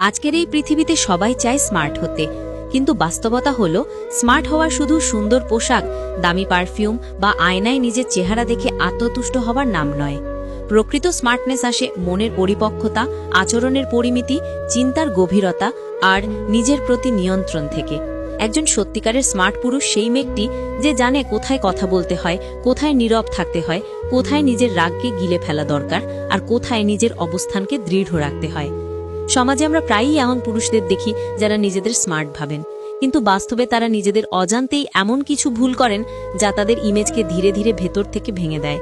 আজকের এই পৃথিবীতে সবাই চায় স্মার্ট হতে। কিন্তু বাস্তবতা হল, স্মার্ট হওয়া শুধু সুন্দর পোশাক, দামি পারফিউম বা আয়নায় নিজের চেহারা দেখে আত্মতুষ্ট হওয়ার নাম নয়। প্রকৃত স্মার্টনেস আসে মনের পরিপক্কতা, আচরণের পরিমিতি, চিন্তার গভীরতা আর নিজের প্রতি নিয়ন্ত্রণ থেকে। একজন সত্যিকারের স্মার্ট পুরুষ সেই ব্যক্তি যে জানে কোথায় কথা বলতে হয়, কোথায় নীরব থাকতে হয়, কোথায় নিজের রাগকে গিলে ফেলা দরকার আর কোথায় নিজের অবস্থানকে দৃঢ় রাখতে হয়। সমাজে আমরা প্রায়ই এমন পুরুষদের দেখি যারা নিজেদের স্মার্ট ভাবেন। কিন্তু বাস্তবে তারা নিজেদের অজান্তেই এমন কিছু ভুল করেন যা তাদের ইমেজকে ধীরে ধীরে ভেতর থেকে ভেঙে দেয়।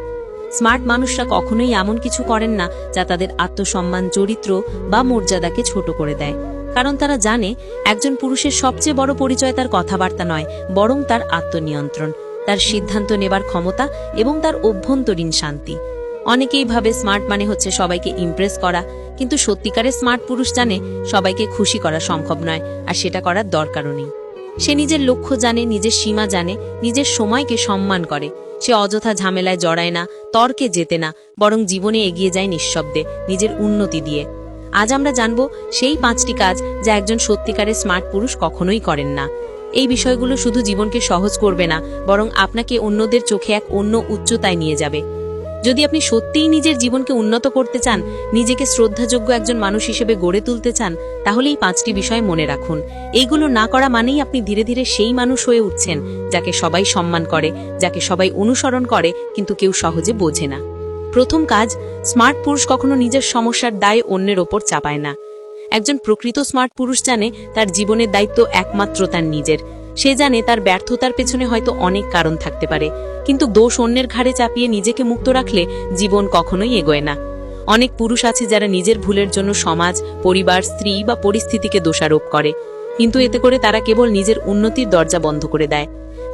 স্মার্ট মানুষরা কখনোই এমন কিছু করেন না যা তাদের আত্মসম্মান, চরিত্র বা মর্যাদাকে ছোট করে দেয়। কারণ তারা জানে একজন পুরুষের সবচেয়ে বড় পরিচয় তার কথাবার্তা নয়, বরং তার আত্মনিয়ন্ত্রণ, তার সিদ্ধান্ত নেবার ক্ষমতা এবং তার অভ্যন্তরীণ শান্তি। অনেকেই ভাবে স্মার্ট মানে হচ্ছে সবাইকে ইমপ্রেস করা কিন্তু সত্যিকারের স্মার্ট পুরুষ জানে সবাইকে খুশি করা সম্ভব নয়, আর সেটা করার দরকারও নেই। সে নিজের লক্ষ্য জানে, নিজের সীমা জানে, নিজের সময়কে সম্মান করে। সে অযথা ঝামেলায় জড়ায় না, তর্কে যেতে না, বরং জীবনে এগিয়ে যায় নিঃশব্দে, নিজের উন্নতি দিয়ে। আজ আমরা জানব সেই পাঁচটি কাজ যা একজন সত্যিকারের স্মার্ট পুরুষ কখনোই করেন না। এই বিষয়গুলো শুধু জীবনকে সহজ করবে না, বরং আপনাকে অন্যদের চোখে এক অন্য উচ্চতায় নিয়ে যাবে। যদি আপনি সত্যিই নিজের জীবনকে উন্নত করতে চান, নিজেকে শ্রদ্ধাযোগ্য একজন মানুষ হিসেবে গড়ে তুলতে চান তাহলে এই পাঁচটি বিষয় মনে রাখুন। এইগুলো না করা মানেই আপনি ধীরে ধীরে সেই মানুষ হয়ে উঠছেন, যাকে সবাই সম্মান করে, যাকে সবাই অনুসরণ করে, কিন্তু কেউ সহজে বোঝে না। প্রথম কাজ, স্মার্ট পুরুষ কখনো নিজের সমস্যার দায় অন্যের ওপর চাপায় না। একজন প্রকৃত স্মার্ট পুরুষ জানে তার জীবনের দায়িত্ব একমাত্র তার নিজের। সে জানে তার ব্যর্থতার পেছনে হয়তো অনেক কারণ থাকতে পারে, কিন্তু দোষ অন্যের ঘাড়ে চাপিয়ে নিজেকে মুক্ত রাখলে জীবন কখনোই এগোয় না। অনেক পুরুষ আছে যারা নিজের ভুলের জন্য সমাজ, পরিবার, স্ত্রী বা পরিস্থিতিকে দোষারোপ করে, কিন্তু এতে করে তারা কেবল নিজের উন্নতির দরজা বন্ধ করে দেয়।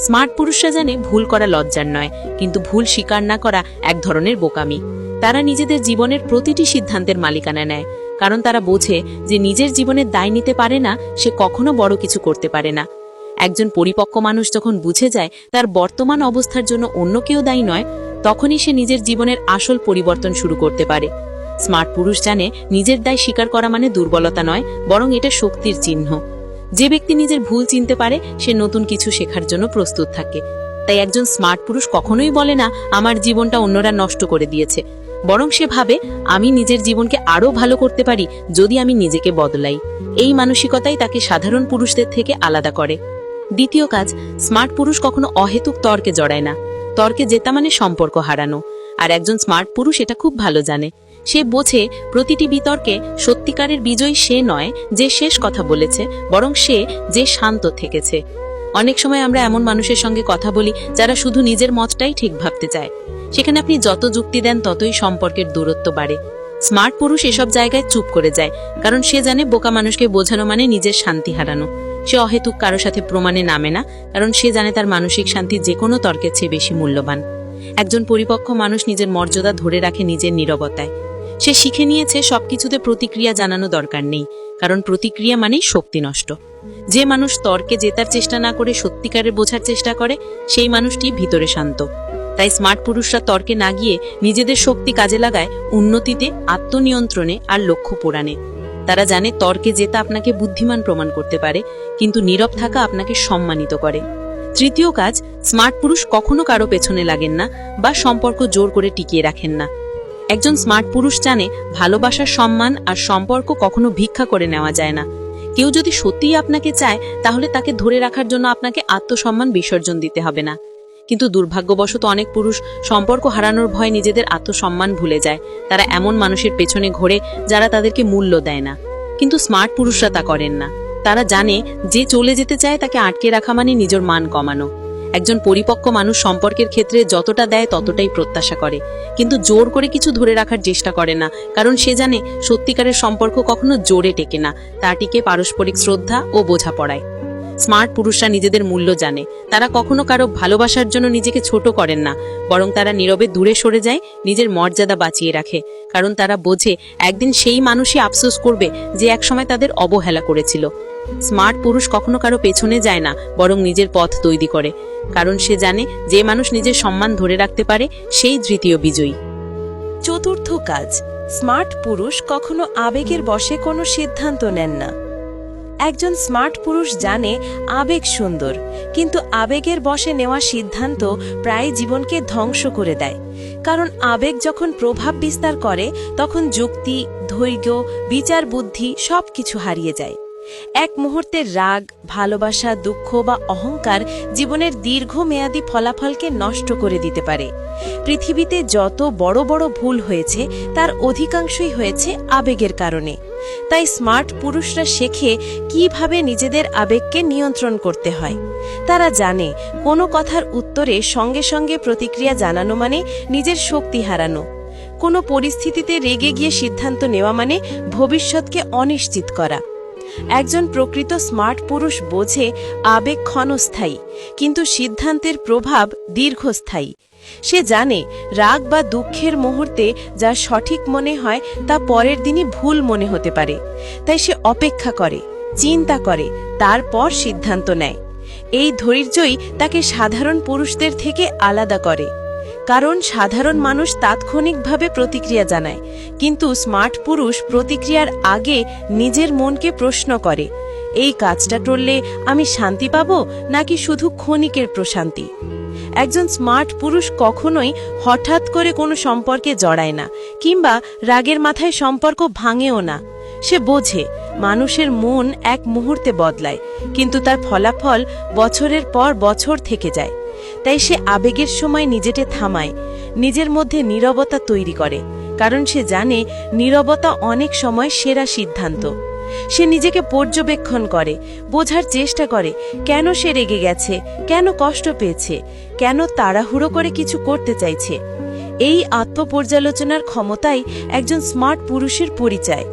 স্মার্ট পুরুষরা জানে ভুল করা লজ্জার নয়, কিন্তু ভুল স্বীকার না করা এক ধরনের বোকামি। তারা নিজেদের জীবনের প্রতিটি সিদ্ধান্তের মালিকানা নেয়, কারণ তারা বোঝে যে নিজের জীবনের দায় নিতে পারে না, সে কখনো বড় কিছু করতে পারে না। একজন পরিপক্ক মানুষ যখন বুঝে যায় তার বর্তমান অবস্থার জন্য অন্য কেউ দায়ী নয়, তখনই সে নিজের জীবনের আসল পরিবর্তন শুরু করতে পারে। স্মার্ট পুরুষ জানে নিজের দায় স্বীকার করা মানে দুর্বলতা নয়, বরং এটা শক্তির চিহ্ন। যে ব্যক্তি নিজের ভুল চিনতে পারে, সে নতুন কিছু শেখার জন্য প্রস্তুত থাকে। তাই একজন স্মার্ট পুরুষ কখনোই বলে না, আমার জীবনটা অন্যরা নষ্ট করে দিয়েছে। বরং সে ভাবে, আমি নিজের জীবনকে আরও ভালো করতে পারি যদি আমি নিজেকে বদলাই। এই মানসিকতাই তাকে সাধারণ পুরুষদের থেকে আলাদা করে। দ্বিতীয় কাজ স্মার্ট পুরুষ কখনো অহেতুক তর্কে জড়ায় না। তর্কে জেতা মানে সম্পর্ক হারানো। আর একজন স্মার্ট পুরুষ এটা খুব ভালো জানে। সে বোঝে প্রতিটি বিতর্কে সত্যিকারের বিজয়ী সে নয় যে শেষ কথা বলেছে, বরং সে যে শান্ত থেকেছে। অনেক সময় আমরা এমন মানুষের সঙ্গে কথা বলি যারা শুধু নিজের মতটাই ঠিক ভাবতে চায়। সেখানে আপনি যত যুক্তি দেন, ততই সম্পর্কের দূরত্ব বাড়ে। স্মার্ট পুরুষ এসব জায়গায় চুপ করে যায়, কারণ সে জানে বোকা মানুষকে বোঝানো মানে নিজের শান্তি হারানো। সে অহেতুক কারও সাথে প্রমাণে নামে না, কারণ সে জানে তার মানসিক শান্তি যে কোনো তর্কের চেয়ে বেশি মূল্যবান। একজন পরিপক্ক মানুষ নিজের মর্যাদা ধরে রাখে নিজের নীরবতায়। সে শিখে নিয়েছে সবকিছুতে প্রতিক্রিয়া জানানো দরকার নেই, কারণ প্রতিক্রিয়া মানেই শক্তি নষ্ট। যে মানুষ তর্কে জেতার চেষ্টা না করে সত্যিকারের বোঝার চেষ্টা করে, সেই মানুষটি ভিতরে শান্ত। তাই স্মার্ট পুরুষরা তর্কে না গিয়ে নিজেদের শক্তি কাজে লাগায়, উন্নতিতে, আত্মনিয়ন্ত্রণে আর লক্ষ্য পোড়ানে তারা জানে তর্কে জেতা আপনাকে বুদ্ধিমান প্রমাণ করতে পারে, কিন্তু নীরব থাকা আপনাকে সম্মানিত করে। তৃতীয় কাজ, স্মার্ট পুরুষ কখনো কারও পেছনে লাগেন না বা সম্পর্ক জোর করে টিকিয়ে রাখেন না। একজন স্মার্ট পুরুষ জানে ভালোবাসার সম্মান আর সম্পর্ক কখনো ভিক্ষা করে নেওয়া যায় না। কেউ যদি সত্যিই আপনাকে চায়, তাহলে তাকে ধরে রাখার জন্য আপনাকে আত্মসম্মান বিসর্জন দিতে হবে না। কিন্তু দুর্ভাগ্যবশত অনেক পুরুষ সম্পর্ক হারানোর ভয় নিজেদের আত্মসম্মান ভুলে যায়। তারা এমন মানুষের পেছনে ঘোরে যারা তাদেরকে মূল্য দেয় না। কিন্তু স্মার্ট পুরুষরা তা করেন না। তারা জানে যে চলে যেতে চায় তাকে আটকে রাখা মানে নিজের মান কমানো। একজন পরিপক্ক মানুষ সম্পর্কের ক্ষেত্রে যতটা দেয় ততটাই প্রত্যাশা করে। কিন্তু জোর করে কিছু ধরে রাখার চেষ্টা করে না, কারণ সে জানে সত্যিকারের সম্পর্ক কখনো জোরে টেকে না। তা টিকে পারস্পরিক শ্রদ্ধা ও বোঝাপড়ায়। স্মার্ট পুরুষরা নিজেদের মূল্য জানে। তারা কখনো কারও ভালোবাসার জন্য নিজেকে ছোট করেন না, বরং তারা নীরবে দূরে সরে যায়, নিজের মর্যাদা বাঁচিয়ে রাখে। কারণ তারা বোঝে, একদিন সেই মানুষই আফসোস করবে যে একসময় তাদের অবহেলা করেছিল। স্মার্ট পুরুষ কখনো কারও পেছনে যায় না, বরং নিজের পথ তৈরি করে। কারণ সে জানে, যে মানুষ নিজের সম্মান ধরে রাখতে পারে, সেই তৃতীয় বিজয়ী। চতুর্থ কাজ, স্মার্ট পুরুষ কখনো আবেগের বশে কোনো সিদ্ধান্ত নেন না। একজন স্মার্ট পুরুষ জানে আবেগ সুন্দর, কিন্তু আবেগের বশে নেওয়া সিদ্ধান্ত প্রায় জীবনকে ধ্বংস করে দেয়। কারণ আবেগ যখন প্রভাব বিস্তার করে, তখন যুক্তি, ধৈর্য, বিচার বুদ্ধি সবকিছু হারিয়ে যায়। এক মুহূর্তের রাগ, ভালোবাসা, দুঃখ বা অহংকার জীবনের দীর্ঘমেয়াদী ফলাফলকে নষ্ট করে দিতে পারে। পৃথিবীতে যত বড় বড় ভুল হয়েছে, তার অধিকাংশই হয়েছে আবেগের কারণে। তাই স্মার্ট পুরুষরা শেখে কীভাবে নিজেদের আবেগকে নিয়ন্ত্রণ করতে হয়। তারা জানে কোনো কথার উত্তরে সঙ্গে সঙ্গে প্রতিক্রিয়া জানানো মানে নিজের শক্তি হারানো। কোনো পরিস্থিতিতে রেগে গিয়ে সিদ্ধান্ত নেওয়া মানে ভবিষ্যৎকে অনিশ্চিত করা। একজন প্রকৃত স্মার্ট পুরুষ বোঝে আবেগ ক্ষণস্থায়ী, কিন্তু সিদ্ধান্তের প্রভাব দীর্ঘস্থায়ী। সে জানে রাগ বা দুঃখের মুহূর্তে যা সঠিক মনে হয় তা পরের দিনই ভুল মনে হতে পারে। তাই সে অপেক্ষা করে, চিন্তা করে, তারপর সিদ্ধান্ত নেয়। এই ধৈর্যই তাকে সাধারণ পুরুষদের থেকে আলাদা করে। কারণ সাধারণ মানুষ তাৎক্ষণিকভাবে প্রতিক্রিয়া জানায়, কিন্তু স্মার্ট পুরুষ প্রতিক্রিয়ার আগে নিজের মনকে প্রশ্ন করে, এই কাজটা করলে আমি শান্তি পাব নাকি শুধু ক্ষণিকের প্রশান্তি? একজন স্মার্ট পুরুষ কখনোই হঠাৎ করে কোনো সম্পর্কে জড়ায় না, কিংবা রাগের মাথায় সম্পর্ক ভাঙেও না। সে বোঝে, মানুষের মন এক মুহূর্তে বদলায়, কিন্তু তার ফলাফল বছরের পর বছর থেকে যায়। তাই সে আবেগের সময় নিজেকে থামায়, নিজের মধ্যে নীরবতা তৈরি করে, কারণ সে জানে নীরবতা অনেক সময় সেরা সিদ্ধান্ত। সে নিজেকে পর্যবেক্ষণ করে, বোঝার চেষ্টা করে, কেন সে রেগে গেছে, কেন কষ্ট পেয়েছে, কেন তাড়াহুড়ো করে কিছু করতে চাইছে। এই আত্মপর্যালোচনার ক্ষমতাই একজন স্মার্ট পুরুষের পরিচয়।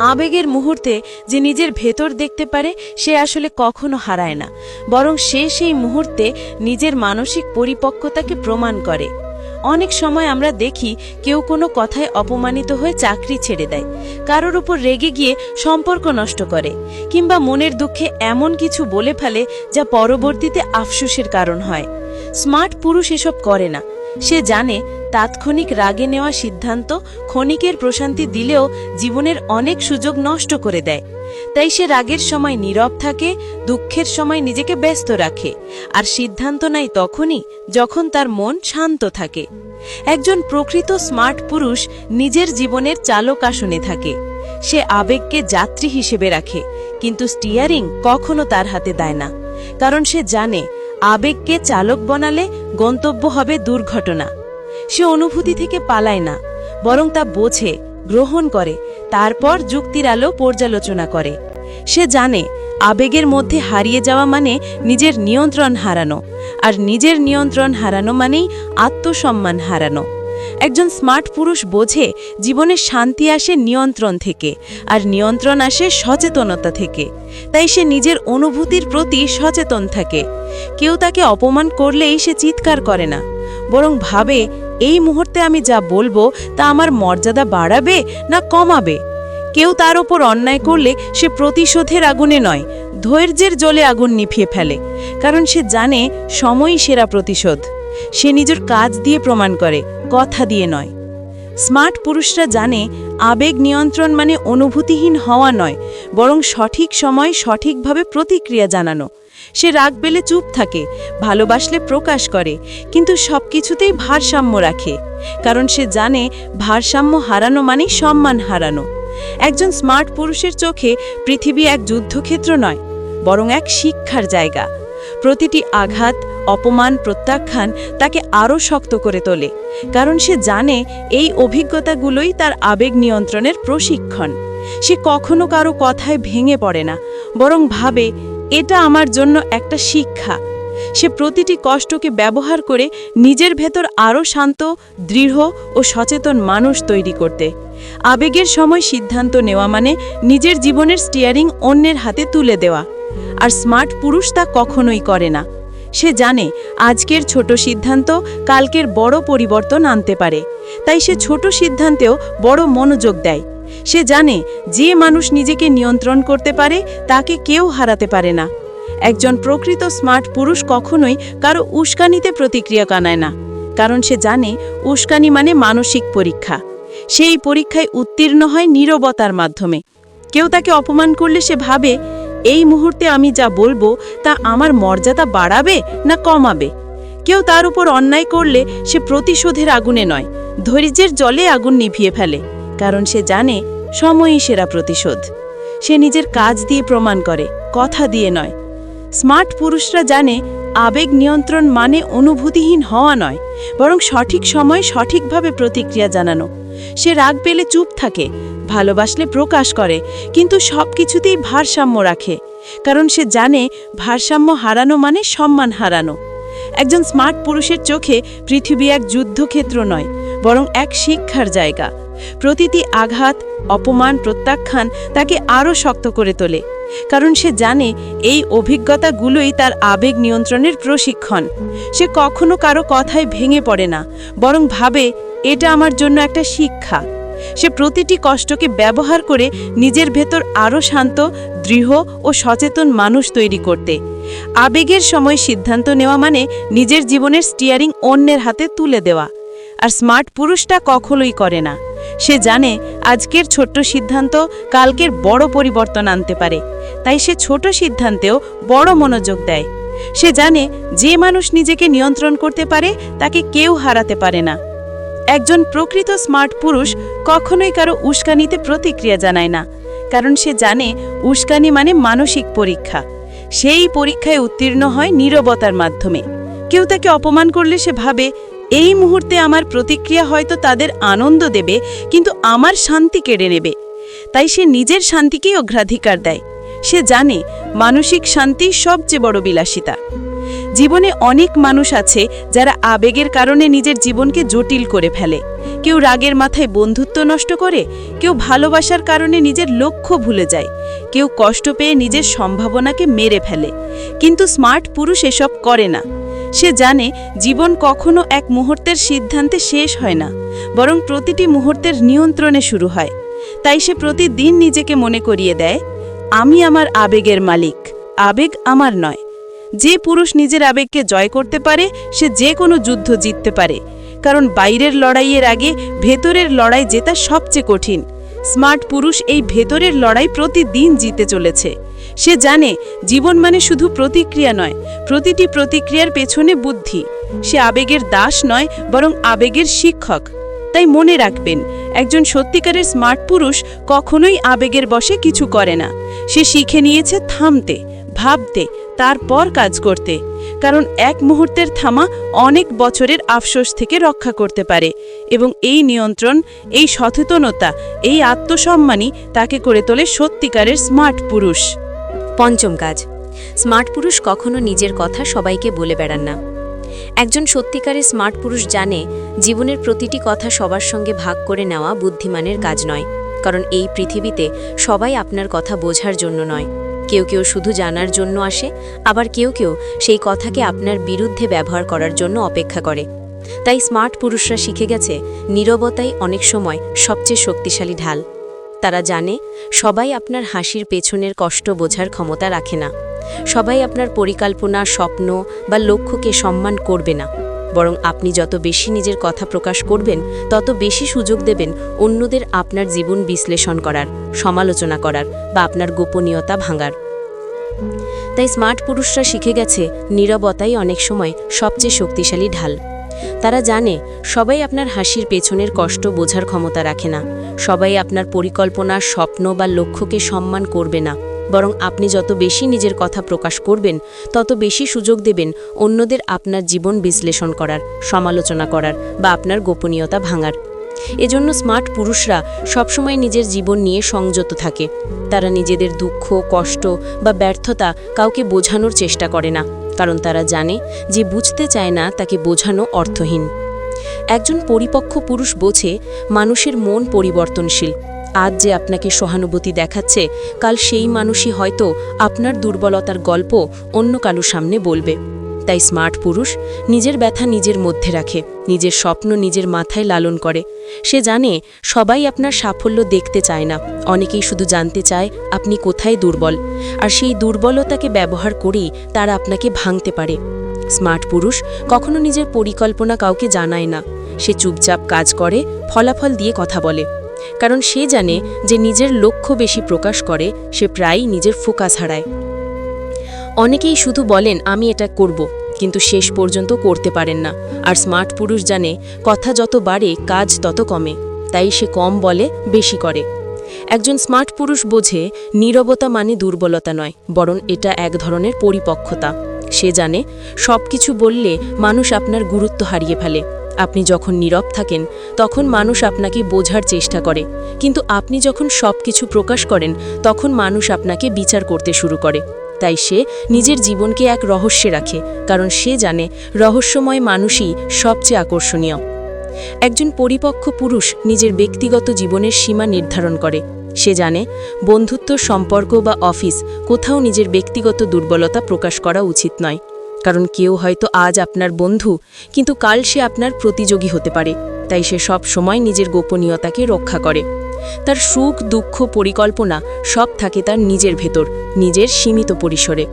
আবেগের মুহূর্তে যে নিজের ভেতর দেখতে পারে, সে আসলে কখনো হারায় না, বরং সে সেই মুহূর্তে নিজের মানসিক পরিপক্কতাকে প্রমাণ করে। অনেক সময় আমরা দেখি কেউ কোনো কথায় অপমানিত হয়ে চাকরি ছেড়ে দেয়, কারোর উপর রেগে গিয়ে সম্পর্ক নষ্ট করে, কিংবা মনের দুঃখে এমন কিছু বলে ফেলে যা পরবর্তীতে আফসুসের কারণ হয়। স্মার্ট পুরুষ এসব করে না। সে জানে তাৎক্ষণিক রাগে নেওয়া সিদ্ধান্ত ক্ষণিকের প্রশান্তি দিলেও জীবনের অনেক সুযোগ নষ্ট করে দেয়। তাই সে রাগের সময় নীরব থাকে, দুঃখের সময় নিজেকে ব্যস্ত রাখে, আর সিদ্ধান্ত নেয় তখনই যখন তার মন শান্ত থাকে। একজন প্রকৃত স্মার্ট পুরুষ নিজের জীবনের চালক আসনে থাকে। সে আবেগকে যাত্রী হিসেবে রাখে, কিন্তু স্টিয়ারিং কখনো তার হাতে দেয় না। কারণ সে জানে, আবেগকে চালক বনালে গন্তব্য হবে দুর্ঘটনা। সে অনুভূতি থেকে পালায় না, বরং তা বোঝে, গ্রহণ করে, তারপর যুক্তির আলো পর্যালোচনা করে। সে জানে, আবেগের মধ্যে হারিয়ে যাওয়া মানে নিজের নিয়ন্ত্রণ হারানো, আর নিজের নিয়ন্ত্রণ হারানো মানেই আত্মসম্মান হারানো। একজন স্মার্ট পুরুষ বোঝে, জীবনে শান্তি আসে নিয়ন্ত্রণ থেকে, আর নিয়ন্ত্রণ আসে সচেতনতা থেকে। তাই সে নিজের অনুভূতির প্রতি সচেতন থাকে। কেউ তাকে অপমান করলেই সে চিৎকার করে না, বরং ভাবে এই মুহূর্তে আমি যা বলব তা আমার মর্যাদা বাড়াবে না কমাবে? কেউ তার ওপর অন্যায় করলে সে প্রতিশোধের আগুনে নয়, ধৈর্যের জলে আগুন নিভিয়ে ফেলে, কারণ সে জানে সময়ই সেরা প্রতিশোধ। সে নিজের কাজ দিয়ে প্রমাণ করে, কথা দিয়ে নয়। স্মার্ট পুরুষরা জানে আবেগ নিয়ন্ত্রণ মানে অনুভূতিহীন হওয়া নয়, বরং সঠিক সময় সঠিকভাবে প্রতিক্রিয়া জানানো। সে রাগ পেলে চুপ থাকে, ভালোবাসলে প্রকাশ করে, কিন্তু সব কিছুতেই ভারসাম্য রাখে। কারণ সে জানে ভারসাম্য হারানো মানে সম্মান হারানো। একজন স্মার্ট পুরুষের চোখে পৃথিবী এক যুদ্ধক্ষেত্র নয়, বরং এক শিক্ষার জায়গা। প্রতিটি আঘাত, অপমান, প্রত্যাখ্যান তাকে আরও শক্ত করে তোলে, কারণ সে জানে এই অভিজ্ঞতাগুলোই তার আবেগ নিয়ন্ত্রণের প্রশিক্ষণ। সে কখনো কারও কথায় ভেঙে পড়ে না, বরং ভাবে এটা আমার জন্য একটা শিক্ষা। সে প্রতিটি কষ্টকে ব্যবহার করে নিজের ভেতর আরও শান্ত, দৃঢ় ও সচেতন মানুষ তৈরি করতে। আবেগের সময় সিদ্ধান্ত নেওয়া মানে নিজের জীবনের স্টিয়ারিং অন্যের হাতে তুলে দেওয়া। আর স্মার্ট পুরুষ তা কখনোই করে না। সে জানে আজকের ছোট সিদ্ধান্ত কালকের বড় পরিবর্তন আনতে পারে। তাই সে ছোট সিদ্ধান্তেও বড় মনোযোগ দেয়। সে জানে যে মানুষ নিজেকে নিয়ন্ত্রণ করতে পারে, তাকে কেউ হারাতে পারে না। একজন প্রকৃত স্মার্ট পুরুষ কখনোই কারও উস্কানিতে প্রতিক্রিয়া কানায় না, কারণ সে জানে উস্কানি মানে মানসিক পরীক্ষা। সেই পরীক্ষায় উত্তীর্ণ হয় নীরবতার মাধ্যমে। কেউ তাকে অপমান করলে সে ভাবে, এই মুহূর্তে আমি যা বলব তা আমার মর্যাদা বাড়াবে না কমাবে? কেউ তার উপর অন্যায় করলে সে প্রতিশোধের আগুনে নয়, ধৈর্যের জলে আগুন নিভিয়ে ফেলে। কারণ সে জানে সময়ই সেরা প্রতিশোধ। সে নিজের কাজ দিয়ে প্রমাণ করে, কথা দিয়ে নয়। স্মার্ট পুরুষরা জানে আবেগ নিয়ন্ত্রণ মানে অনুভূতিহীন হওয়া নয়, বরং সঠিক সময় সঠিকভাবে প্রতিক্রিয়া জানানো। সে রাগ পেলে চুপ থাকে, ভালোবাসলে প্রকাশ করে, কিন্তু সব কিছুতেই ভারসাম্য রাখে, কারণ সে জানে ভারসাম্য হারানো মানে সম্মান হারানো। একজন স্মার্ট পুরুষের চোখে পৃথিবী এক যুদ্ধক্ষেত্র নয়, বরং এক শিক্ষার জায়গা। প্রতিটি আঘাত, অপমান, প্রত্যাখ্যান তাকে আরও শক্ত করে তোলে, কারণ সে জানে এই অভিজ্ঞতাগুলোই তার আবেগ নিয়ন্ত্রণের প্রশিক্ষণ। সে কখনো কারও কথায় ভেঙে পড়ে না, বরং ভাবে, এটা আমার জন্য একটা শিক্ষা। সে প্রতিটি কষ্টকে ব্যবহার করে নিজের ভেতর আরও শান্ত, দৃঢ় ও সচেতন মানুষ তৈরি করতে। আবেগের সময় সিদ্ধান্ত নেওয়া মানে নিজের জীবনের স্টিয়ারিং অন্যের হাতে তুলে দেওয়া। আর স্মার্ট পুরুষটা কখনোই করে না। সে জানে আজকের ছোট্ট সিদ্ধান্ত কালকের বড় পরিবর্তন আনতে পারে। তাই সে ছোট সিদ্ধান্তেও বড় মনোযোগ দেয়। সে জানে যে মানুষ নিজেকে নিয়ন্ত্রণ করতে পারে, তাকে কেউ হারাতে পারে না। একজন প্রকৃত স্মার্ট পুরুষ কখনোই কারও উস্কানিতে প্রতিক্রিয়া জানায় না, কারণ সে জানে উস্কানি মানে মানসিক পরীক্ষা। সেই পরীক্ষায় উত্তীর্ণ হয় নীরবতার মাধ্যমে। কেউ তাকে অপমান করলে সে ভাবে এই মুহূর্তে আমার প্রতিক্রিয়া হয়তো তাদের আনন্দ দেবে, কিন্তু আমার শান্তি কেড়ে নেবে। তাই সে নিজের শান্তিকেই অগ্রাধিকার দেয়। সে জানে, মানসিক শান্তি সবচেয়ে বড় বিলাসিতা। জীবনে অনেক মানুষ আছে যারা আবেগের কারণে নিজের জীবনকে জটিল করে ফেলে। কেউ রাগের মাথায় বন্ধুত্ব নষ্ট করে, কেউ ভালোবাসার কারণে নিজের লক্ষ্য ভুলে যায়। কেউ কষ্ট পেয়ে নিজের সম্ভাবনাকে মেরে ফেলে। কিন্তু স্মার্ট পুরুষ এসব করে না। সে জানে জীবন কখনো এক মুহূর্তের সিদ্ধান্তে শেষ হয় না, বরং প্রতিটি মুহূর্তের নিয়ন্ত্রণে শুরু হয়। তাই সে প্রতিদিন নিজেকে মনে করিয়ে দেয়, আমি আমার আবেগের মালিক, আবেগ আমার নয়। যে পুরুষ নিজের আবেগকে জয় করতে পারে, সে যে কোনো যুদ্ধ জিততে পারে। কারণ বাইরের লড়াইয়ের আগে ভেতরের লড়াই জেতা সবচেয়ে কঠিন। স্মার্ট পুরুষ এই ভেতরের লড়াই প্রতিদিন জিতে চলেছে। সে জানে জীবন মানে শুধু প্রতিক্রিয়া নয়, প্রতিটি প্রতিক্রিয়ার পেছনে বুদ্ধি। সে আবেগের দাস নয়, বরং আবেগের শিক্ষক। তাই মনে রাখবেন, একজন সত্যিকারের স্মার্ট পুরুষ কখনোই আবেগের বসে কিছু করে না। সে শিখে নিয়েছে থামতে, ভাবতে, তারপর কাজ করতে। কারণ এক মুহূর্তের থামা অনেক বছরের আফসোস থেকে রক্ষা করতে পারে এবং এই নিয়ন্ত্রণ, এই সচেতনতা, এই আত্মসম্মানই তাকে করে তোলে সত্যিকারের স্মার্ট পুরুষ। পঞ্চম কাজ। স্মার্ট পুরুষ কখনো নিজের কথা সবাইকে বলে বেড়ান না। একজন সত্যিকারের স্মার্ট পুরুষ জানে জীবনের প্রতিটি কথা সবার সঙ্গে ভাগ করে নেওয়া বুদ্ধিমানের কাজ নয়, কারণ এই পৃথিবীতে সবাই আপনার কথা বোঝার জন্য নয়। কেউ কেউ শুধু জানার জন্য আসে, আবার কেউ কেউ সেই কথাকে আপনার বিরুদ্ধে ব্যবহার করার জন্য অপেক্ষা করে। তাই স্মার্ট পুরুষরা শিখে গেছে, নীরবতাই অনেক সময় সবচেয়ে শক্তিশালী ঢাল। তারা জানে, সবাই আপনার হাসির পেছনের কষ্ট বোঝার ক্ষমতা রাখে না। সবাই আপনার পরিকল্পনা, স্বপ্ন বা লক্ষ্যকে সম্মান করবে না। বরং আপনি যত বেশি নিজের কথা প্রকাশ করবেন, তত বেশি সুযোগ দেবেন অন্যদের আপনার জীবন বিশ্লেষণ করার, সমালোচনা করার বা আপনার গোপনীয়তা ভাঙার। তাই স্মার্ট পুরুষরা শিখে গেছে, নীরবতাই অনেক সময় সবচেয়ে শক্তিশালী ঢাল। তারা জানে, সবাই আপনার হাসির পেছনের কষ্ট বোঝার ক্ষমতা রাখে না। সবাই আপনার পরিকল্পনা, স্বপ্ন বা লক্ষ্যকে সম্মান করবে না। বরং আপনি যত বেশি নিজের কথা প্রকাশ করবেন, তত বেশি সুযোগ দেবেন অন্যদের আপনার জীবন বিশ্লেষণ করার, সমালোচনা করার বা আপনার গোপনীয়তা ভাঙার। এজন্য স্মার্ট পুরুষরা সবসময় নিজের জীবন নিয়ে সংযত থাকে। তারা নিজেদের দুঃখ, কষ্ট বা ব্যর্থতা কাউকে বোঝানোর চেষ্টা করে না। কারণ তারা জানে যে বুঝতে চায় না তাকে বোঝানো অর্থহীন। একজন পরিপক্ক পুরুষ বোঝে, মানুষের মন পরিবর্তনশীল। আজ যে আপনাকে সহানুভূতি দেখাচ্ছে, কাল সেই মানুষই হয়তো আপনার দুর্বলতার গল্প অন্য কারও সামনে বলবে। তাই স্মার্ট পুরুষ নিজের ব্যথা নিজের মধ্যে রাখে, নিজের স্বপ্ন নিজের মাথায় লালন করে। সে জানে, সবাই আপনার সাফল্য দেখতে চায় না। অনেকেই শুধু জানতে চায়, আপনি কোথায় দুর্বল? আর সেই দুর্বলতাকে ব্যবহার করেই তারা আপনাকে ভাঙতে পারে। স্মার্ট পুরুষ কখনো নিজের পরিকল্পনা কাউকে জানায় না। সে চুপচাপ কাজ করে, ফলাফল দিয়ে কথা বলে। কারণ সে জানে, যে নিজের লক্ষ্য বেশি প্রকাশ করে, সে প্রায়ই নিজের ফোকাস হারায়। অনেকেই শুধু বলেন, আমি এটা করব। কিন্তু শেষ পর্যন্ত করতে পারেন না। আর স্মার্ট পুরুষ জানে, কথা যত বাড়ে, কাজ তত কমে। তাই সে কম বলে, বেশি করে। একজন স্মার্ট পুরুষ বোঝে, নীরবতা মানে দুর্বলতা নয়, বরং এটা এক ধরনের পরিপক্কতা। সে জানে সব কিছু বললে মানুষ আপনার গুরুত্ব হারিয়ে ফেলে। আপনি যখন নীরব থাকেন, তখন মানুষ আপনাকে বোঝার চেষ্টা করে। কিন্তু আপনি যখন সব কিছু প্রকাশ করেন, তখন মানুষ আপনাকে বিচার করতে শুরু করে। তাই সে নিজের জীবনকে এক রহস্যে রাখে, কারণ সে জানে রহস্যময় মানুষই সবচেয়ে আকর্ষণীয়। একজন পরিপক্ক পুরুষ নিজের ব্যক্তিগত জীবনের সীমা নির্ধারণ করে। সে জানে বন্ধুত্ব, সম্পর্ক বা অফিস কোথাও নিজের ব্যক্তিগত দুর্বলতা প্রকাশ করা উচিত নয়, কারণ কেউ হয়তো আজ আপনার বন্ধু, কিন্তু কাল সে আপনার প্রতিযোগী হতে পারে। তাই সে সব সময় নিজের গোপনীয়তাকে রক্ষা করে। তার সুখ, দুঃখ, পরিকল্পনা সব থাকে তার নিজের ভেতর, নিজের সীমিত পরিসরে।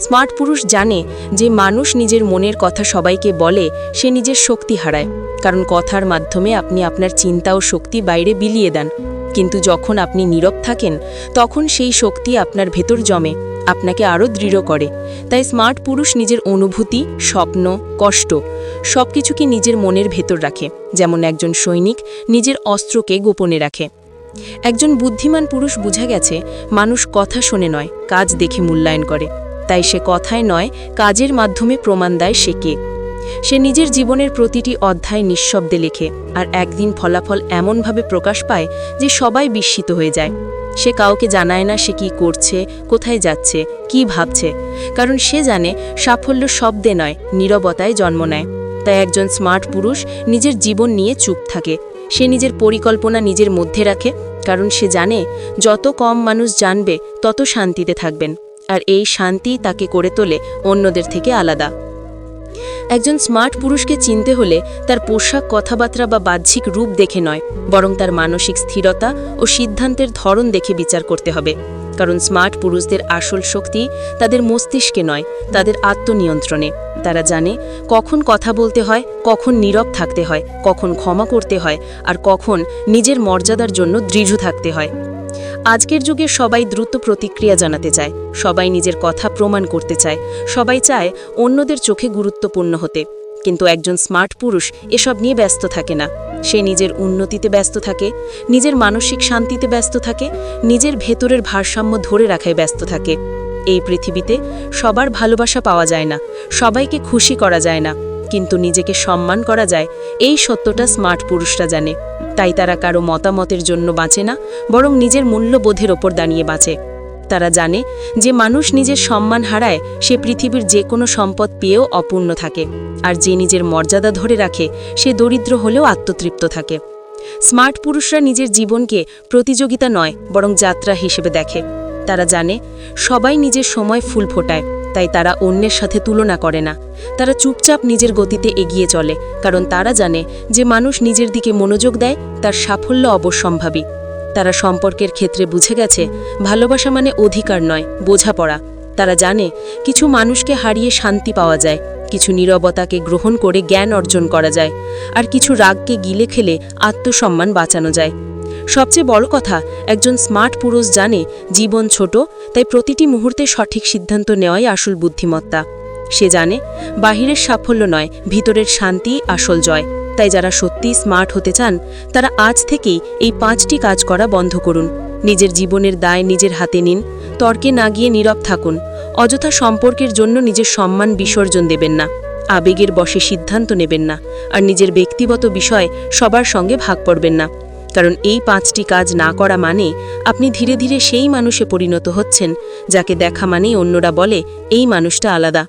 স্মার্ট পুরুষ জানে যে মানুষ নিজের মনের কথা সবাইকে বলে, সে নিজের শক্তি হারায়। কারণ কথার মাধ্যমে আপনি আপনার চিন্তা ও শক্তি বাইরে বিলিয়ে দেন। কিন্তু যখন আপনি নীরব থাকেন, তখন সেই শক্তি আপনার ভেতর জমে, আপনাকে আরও দৃঢ় করে। তাই স্মার্ট পুরুষ নিজের অনুভূতি, স্বপ্ন, কষ্ট সব কিছুকে নিজের মনের ভেতর রাখে, যেমন একজন সৈনিক নিজের অস্ত্রকে গোপনে রাখে। একজন বুদ্ধিমান পুরুষ বুঝা গেছে, মানুষ কথা শোনে নয়, কাজ দেখে মূল্যায়ন করে। তাই সে কথায় নয়, কাজের মাধ্যমে প্রমাণ দেয় সে কে। সে নিজের জীবনের প্রতিটি অধ্যায় নিঃশব্দে লেখে, আর একদিন ফলাফল এমনভাবে প্রকাশ পায় যে সবাই বিস্মিত হয়ে যায়। সে কাউকে জানায় না সে কি করছে, কোথায় যাচ্ছে, কি ভাবছে, কারণ সে জানে সাফল্য শব্দে নয়, নীরবতায় জন্ম নেয়। তাই একজন স্মার্ট পুরুষ নিজের জীবন নিয়ে চুপ থাকে। সে নিজের পরিকল্পনা নিজের মধ্যে রাখে, কারণ সে জানে, যত কম মানুষ জানবে, তত শান্তিতে থাকবেন। আর এই শান্তি তাকে করে তোলে অন্যদের থেকে আলাদা। একজন স্মার্ট পুরুষকে চিনতে হলে তার পোশাক, কথাবার্তা বা বাহ্যিক রূপ দেখে নয়, বরং তার মানসিক স্থিরতা ও সিদ্ধান্তের ধরন দেখে বিচার করতে হবে। কারণ স্মার্ট পুরুষদের আসল শক্তি তাদের মস্তিষ্কে নয়, তাদের আত্মনিয়ন্ত্রণে। তারা জানে কখন কথা বলতে হয়, কখন নীরব থাকতে হয়, কখন ক্ষমা করতে হয় আর কখন নিজের মর্যাদার জন্য দৃঢ় থাকতে হয়। আজকের যুগে সবাই দ্রুত প্রতিক্রিয়া জানাতে চায়, সবাই নিজের কথা প্রমাণ করতে চায়, সবাই চায় অন্যদের চোখে গুরুত্বপূর্ণ হতে। কিন্তু একজন স্মার্ট পুরুষ এসব নিয়ে ব্যস্ত থাকে না। সে নিজের উন্নতিতে ব্যস্ত থাকে, নিজের মানসিক শান্তিতে ব্যস্ত থাকে, নিজের ভেতরের ভারসাম্য ধরে রাখায় ব্যস্ত থাকে। এই পৃথিবীতে সবার ভালোবাসা পাওয়া যায় না, সবাইকে খুশি করা যায় না, কিন্তু নিজেকে সম্মান করা যায়, এই সত্যটা স্মার্ট পুরুষরা জানে। তাই তারা কারও মতামতের জন্য বাঁচে না, বরং নিজের মূল্যবোধের ওপর দাঁড়িয়ে বাঁচে। তারা জানে যে মানুষ নিজের সম্মান হারায়, সে পৃথিবীর যে কোনো সম্পদ পেয়েও অপূর্ণ থাকে। আর যে নিজের মর্যাদা ধরে রাখে, সে দরিদ্র হলেও আত্মতৃপ্ত থাকে। স্মার্ট পুরুষরা নিজের জীবনকে প্রতিযোগিতা নয়, বরং যাত্রা হিসেবে দেখে। তারা জানে, সবাই নিজের সময় ফুল ফোটায়, তাই তারা অন্যের সাথে তুলনা করে না। তারা চুপচাপ নিজের গতিতে এগিয়ে চলে, কারণ তারা জানে যে মানুষ নিজের দিকে মনোযোগ দেয়, তার সাফল্য অবশ্যম্ভাবী। তারা সম্পর্কের ক্ষেত্রে বুঝে গেছে, ভালোবাসা মানে অধিকার নয়, বোঝাপড়া। তারা জানে, কিছু মানুষকে হারিয়ে শান্তি পাওয়া যায়, কিছু নীরবতাকে গ্রহণ করে জ্ঞান অর্জন করা যায়, আর কিছু রাগকে গিলে খেলে আত্মসম্মান বাঁচানো যায়। সবচেয়ে বড় কথা, একজন স্মার্ট পুরুষ জানে, জীবন ছোট, তাই প্রতিটি মুহূর্তে সঠিক সিদ্ধান্ত নেওয়াই আসল বুদ্ধিমত্তা। সে জানে, বাহিরের সাফল্য নয়, ভিতরের শান্তি আসল জয়। তাই যারা সত্যি স্মার্ট হতে চান, তারা আজ থেকেই এই পাঁচটি কাজ করা বন্ধ করুন। নিজের জীবনের দায় নিজের হাতে নিন, তর্কে না গিয়ে নীরব থাকুন। অযথা সম্পর্কের জন্য নিজের সম্মান বিসর্জন দেবেন না। আবেগের বশে সিদ্ধান্ত নেবেন না, আর নিজের ব্যক্তিগত বিষয় সবার সঙ্গে ভাগ করবেন না। কারণ এই পাঁচটি কাজ না করা মানে আপনি ধীরে ধীরে সেই মানুষে পরিণত হচ্ছেন, যাকে দেখা মানেই অন্যরা বলে, এই মানুষটা আলাদা।